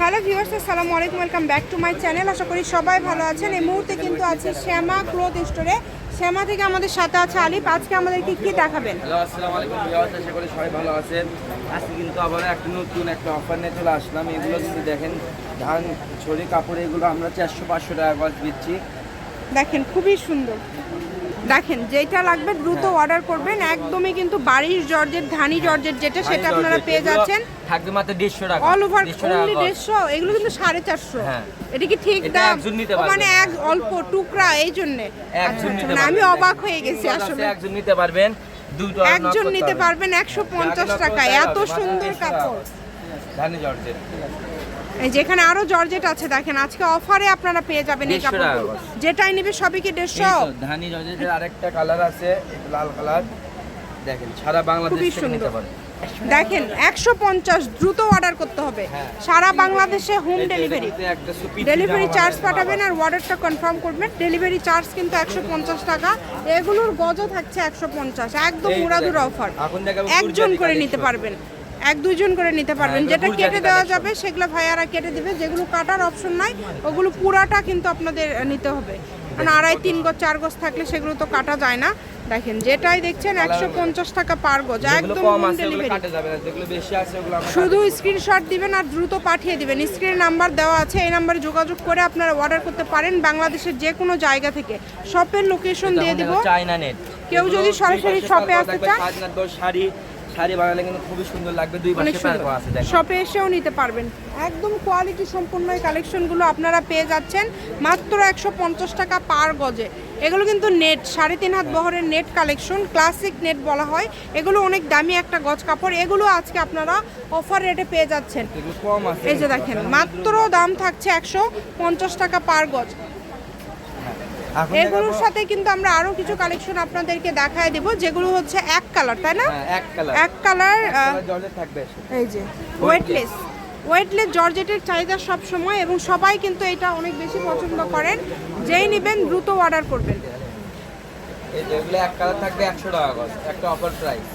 Hello viewers আসসালামু আলাইকুম welcome back to my channel. আশা করি সবাই ভালো আছেন। এই মুহূর্তে কিন্তু আছে শ্যামা ক্লোথ স্টোরে। শ্যামা থেকে আমাদের সাথে আছে আলিপ আজকে আমাদেরকে কি দেখাবেন? হ্যালো আসসালামু আলাইকুম ভিউয়ার্স আশা করি সবাই ভালো আছেন। আজকে কিন্তু আবার একটা নতুন একটা অফার নিয়ে চলে আসলাম। এগুলো কিন্তু দেখেন ধান ছড়ি কাপড় এগুলো আমরা চারশো পাঁচশো টাকা গজ দিচ্ছি। দেখেন খুবই সুন্দর। দেখেন যেটা লাগবে দ্রুত অর্ডার করবেন। একদমই কিন্তু বাড়ির জর্জের ধানি জর্জের যেটা সেটা আপনারা পেয়ে যাচ্ছেন। থাকবে মাত্র দেড়শো টাকা। অল ওভার 150 অনলি গজ। দেড়শো এগুলো কিন্তু সাড়ে চারশো। হ্যাঁ। এটা কি ঠিক দাম। মানে এক অল্প টুকরা এই জন্য। একজন নিতে মানে আমি অবাক হয়ে গেছি আসলে। একজন নিতে পারবেন দুটো একজন নিতে পারবেন একশো পঞ্চাশ যাকে টাকায় এত সুন্দর 150 কাপড়। ধানি জর্জেট এই যেখানে আরও জর্জেট আছে দেখেন আজকে অফারে আপনারা পেয়ে যাবেন এই 150 কাপড়গুলো। যেটাই নিবে সবই কি দেড়শো? এই তো, ধানি জর্জেটের আরেকটা কালার আছে লাল কালার দেখেন সারা বাংলাদেশ থেকে নিতে। পারেন দেখেন একশো পঞ্চাশ দ্রুত অর্ডার করতে হবে। হ্যাঁ। সারা বাংলাদেশে হোম ডেলিভারি ডেলিভারি চার্জ পাঠাবেন আর অর্ডারটা কনফার্ম করবেন। ডেলিভারি চার্জ কিন্তু একশো পঞ্চাশ টাকা। এগুলোর গজও থাকছে একশো পঞ্চাশ। একদম দেখেন, অফার একজন করে নিতে পারবেন। এক দুইজন করে নিতে পারবেন। যেটা কেটে দেওয়া যাবে সেগুলো ভাইয়ারা কেটে দিবে। যেগুলো কাটার অপশন নাই ওগুলো পুরাটা কিন্তু আপনাদের নিতে হবে। মানে আড়াই তিন গজ চার গজ থাকলে সেগুলো তো কাটা যায় না। দেখেন যেটাই দেখছেন একশো পঞ্চাশ টাকা পার গজ একদম শুধু স্ক্রিনশট দিবেন আর দ্রুত পাঠিয়ে দিবেন। স্ক্রিন নাম্বার দেওয়া আছে এই নাম্বারে যোগাযোগ করে আপনারা অর্ডার করতে পারেন বাংলাদেশের যে কোনো জায়গা থেকে। শপের লোকেশন দিয়ে দিব। কেউ যদি সরাসরি শপে আসতে চায়? শাড়ি শাড়ি বানালে কিন্তু খুবই সুন্দর লাগবে। দুই পাশে পার সুন্দর। আছে দেখেন শপে এসেও নিতে পারবেন। একদম কোয়ালিটি সম্পূর্ণ এই কালেকশনগুলো আপনারা পেয়ে যাচ্ছেন। মাত্র একশো পঞ্চাশ টাকা পার গজে। এগুলো কিন্তু নেট সাড়ে তিন হাত বহরের নেট কালেকশন ক্লাসিক নেট বলা হয়। এগুলো অনেক দামি একটা গজ কাপড়। এগুলো আজকে আপনারা অফার রেটে পেয়ে যাচ্ছেন। এই যে দেখেন মাত্র দাম থাকছে একশো পঞ্চাশ টাকা পার গজ। এগুলোর সাথে কিন্তু আমরা আরও কিছু কালেকশন আপনাদেরকে দেখায় দিব যেগুলো হচ্ছে এক কালার তাই না? হ্যাঁ, এক কালার এক কালার জলে থাকবে। এই যে ওয়েটলেস ওয়েটলেস জর্জেটের চাহিদা সব সময় এবং সবাই কিন্তু এটা অনেক বেশি পছন্দ করেন। যেই নেবেন দ্রুত অর্ডার করবেন। এগুলো এক কালার থাকবে একশো টাকা গজ একটা offer price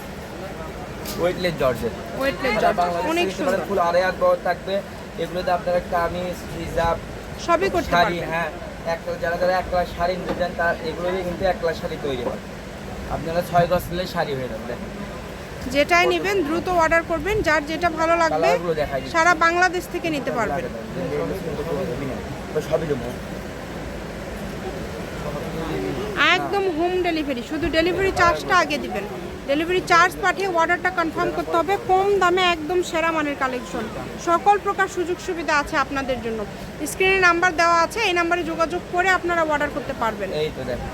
weightless georgette. Weightless georgette অনেক সুন্দর। ফুল আড়াই হাত বড় থাকবে। এগুলোতে আপনারা কামিজ হিজাব সবই করতে পারবেন। হ্যাঁ এক যারা যারা এক ক্লাস শাড়ি নিতে চান তার এগুলোই কিন্তু এক ক্লাস শাড়ি তৈরি হয়। আপনারা ছয় গজ নিলে শাড়ি হয়ে যাবে। যেটাই নেবেন দ্রুত অর্ডার করবেন যার যেটা ভালো লাগবে। সারা বাংলাদেশ থেকে নিতে পারবেন। একদম হোম ডেলিভারি শুধু ডেলিভারি চার্জটা আগে দিবেন। ডেলিভারি চার্জ পাঠিয়ে অর্ডারটা কনফার্ম করতে হবে। কম দামে একদম সেরা মানের কালেকশন সকল প্রকার সুযোগ সুবিধা আছে আপনাদের জন্য। স্ক্রিনে নাম্বার দেওয়া আছে এই নাম্বারে যোগাযোগ করে আপনারা অর্ডার করতে পারবেন। এই তো দেখেন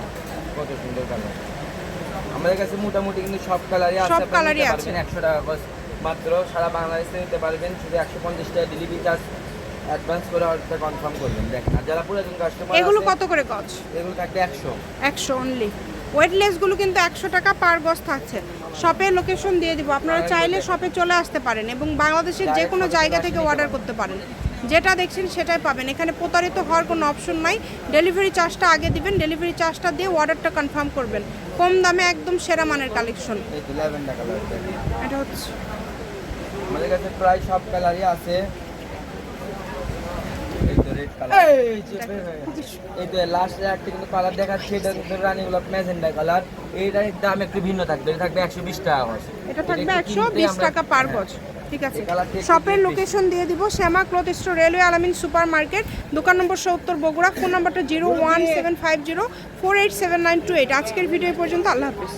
কত সুন্দর কালার আমাদের কাছে মোটামুটি কিন্তু সব কালারই আছে সব কালারই আছে। পারবেন একশো টাকা গজ মাত্র সারা বাংলাদেশে নিতে পারবেন শুধু একশো পঞ্চাশ টাকা ডেলিভারি চার্জ অ্যাডভান্স করে অর্ডারটা কনফার্ম করবেন। দেখেন আর যারা পুরাতন কাস্টমার এগুলো কত করে গজ এগুলো থাকবে একশো। একশো অনলি ওয়েটলেসগুলো কিন্তু একশো টাকা পার বস থাকছে। শপের লোকেশন দিয়ে দিব। আপনারা চাইলে শপে চলে আসতে পারেন এবং বাংলাদেশের যে কোনো জায়গা থেকে অর্ডার করতে পারেন। যেটা দেখছেন সেটাই পাবেন। এখানে প্রতারিত হওয়ার কোনো অপশন নাই। ডেলিভারি চার্জটা আগে দিবেন। ডেলিভারি চার্জটা দিয়ে অর্ডারটা কনফার্ম করবেন। কম দামে একদম সেরা মানের কালেকশন এটা হচ্ছে আমাদের কাছে প্রায় সব কালারই আছে। কালার এই যে বের এই তো লাস্টে একটা কিন্তু কালার দেখাচ্ছি এটা কিন্তু রানী গোলাপ ম্যাজেন্ডা কালার এইটার দাম একটু ভিন্ন থাকবে এটা থাকবে একশো বিশ টাকা এটা থাকবে একটু একশো কিনতে বিশ আমরা- টাকা পার হ্যাঁ। ঠিক আছে। শপের লোকেশন দিয়ে দিব Shyama cloth store railway Alamin super market দোকান নম্বর সত্তর বগুড়া ফোন নাম্বারটা zero one seven five zero four eight seven nine two eight আজকের ভিডিও পর্যন্ত আল্লাহ হাফিজ।